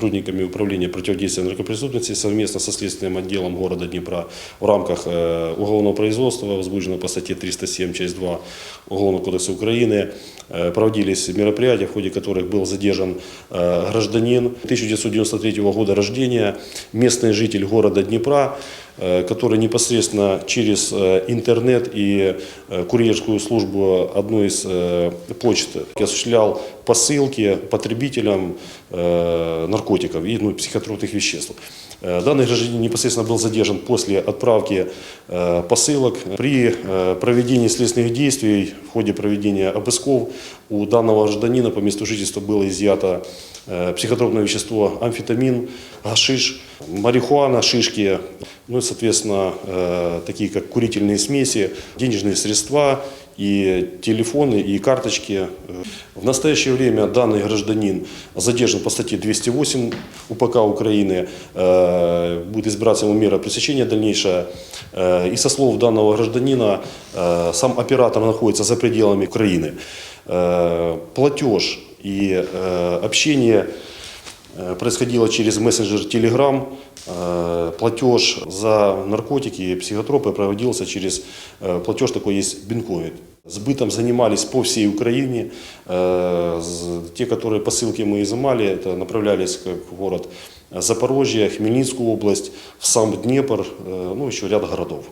сотрудниками Управления противодействия наркопреступности совместно со следственным отделом города Днепра в рамках э, уголовного производства, возбужденного по статье 307, часть 2 Уголовного кодекса Украины, э, проводились мероприятия, в ходе которых был задержан э, гражданин 1993 года рождения, местный житель города Днепра, э, который непосредственно через э, интернет и э, курьерскую службу одной из э, почт осуществлял посылки потребителям э, наркотиков и ну, психотропных веществ. Э, Данный гражданин непосредственно был задержан после отправки э, посылок. При э, проведении следственных действий, в ходе проведения обысков, у данного гражданина по месту жительства было изъято э, психотропное вещество амфетамин, гашиш, марихуана, шишки, ну и, соответственно, э, такие как курительные смеси, денежные средства и телефоны, и карточки. В настоящее время данный гражданин задержан по статье 208 УПК Украины, э, будет избираться ему мера пресечения дальнейшая. Э, И со слов данного гражданина, э, сам оператор находится за пределами Украины. Э, Платеж и э, общение Э, происходило через мессенджер Telegram. Э, Платеж за наркотики и психотропы проводился через э, платеж такой есть Бинкоин. Сбытом занимались по всей Украине. Э, з- Те, которые посылки мы изымали, это направлялись как в город Запорожье, Хмельницкую область, в сам Днепр, э, ну еще ряд городов.